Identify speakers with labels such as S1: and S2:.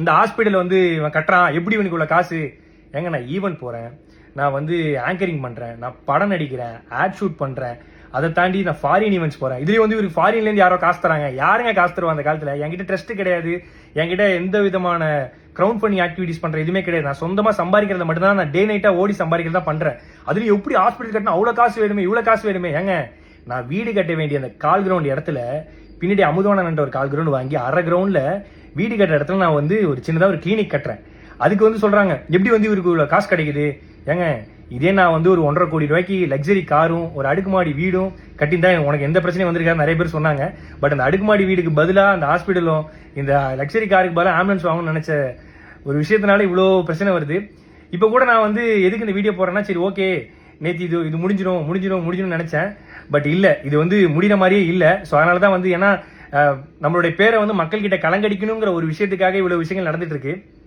S1: இந்த ஹாஸ்பிட்டல் வந்து இவன் கட்டுறான். எப்படி இவனுக்கு உள்ள காசு? ஏங்க நான் ஈவெண்ட் போகிறேன் நான் வந்து ஆங்கரிங் பண்ணுறேன் நான் படம் நடிக்கிறேன். ஆட் ஷூட் பண்ணுறேன் அதை தாண்டி நான் ஃபாரின் ஈவெண்ட்ஸ் போகிறேன் இதுலேயும் வந்து இவருக்கு ஃபாரின்லேருந்து யாரோ காசு தராங்க. யாருங்க காசு தருவா அந்த காலத்தில்? என்கிட்ட ட்ரஸ்ட் கிடையாது. என்கிட்ட எந்த விதமான க்ரௌண்ட் பண்ணி ஆக்டிவிட்டிஸ் பண்ணுற எதுவுமே கிடையாது. நான் சொந்தமாக சம்பாதிக்கிறத மட்டும் தான் நான் டே நைட்டாக ஓடி சம்பாதிக்கிறதா பண்ணுறேன் அதுலேயும் எப்படி ஹாஸ்பிட்டல் கட்டினா அவ்வளோ காசு வேணுமே இவ்வளோ காசு வேணுமே? ஏங்க நான் வீடு கட்ட வேண்டிய அந்த கால் கிரவுண்ட் இடத்துல பின்னாடி அமுதவானன்ற ஒரு கால் கிரவுண்ட் வாங்கி அரை கிரவுண்டில் வீடு கட்டுற இடத்துல நான் வந்து ஒரு சின்னதாக ஒரு கிளினிக் கட்டுறேன். அதுக்கு வந்து சொல்கிறாங்க எப்படி வந்து இவருக்கு இவ்வளோ காசு கிடைக்குது? ஏங்க இதே நான் வந்து ஒரு ஒன்றரை கோடி ரூபாய்க்கு லக்ஸரி காரும் ஒரு அடுக்குமாடி வீடும் கட்டியிருந்தா உனக்கு எந்த பிரச்சனையும் வந்திருக்காரு நிறைய பேர் சொன்னாங்க. பட் அந்த அடுக்குமாடி வீடுக்கு பதிலாக அந்த ஹாஸ்பிட்டலும் இந்த லக்ஸரி காருக்கு பதிலாக ஆம்புலன்ஸ் வாங்கணும்னு நினச்ச ஒரு விஷயத்தினால இவ்வளோ பிரச்சனை வருது. இப்போ கூட நான் வந்து எதுக்கு இந்த வீடியோ போடுறேன்னா சரி ஓகே நேற்று இது இது முடிஞ்சிடும் முடிஞ்சிடும் முடிஞ்சிடும் நினச்சேன். பட் இல்லை இது வந்து முடிகிற மாதிரியே இல்லை. ஸோ அதனால தான் வந்து ஏன்னா நம்மளுடைய பேரை வந்து மக்கள்கிட்ட கலங்கடிக்கணுங்கிற ஒரு விஷயத்துக்காக இவ்வளவு விஷயங்கள் நடந்துட்டு இருக்கு.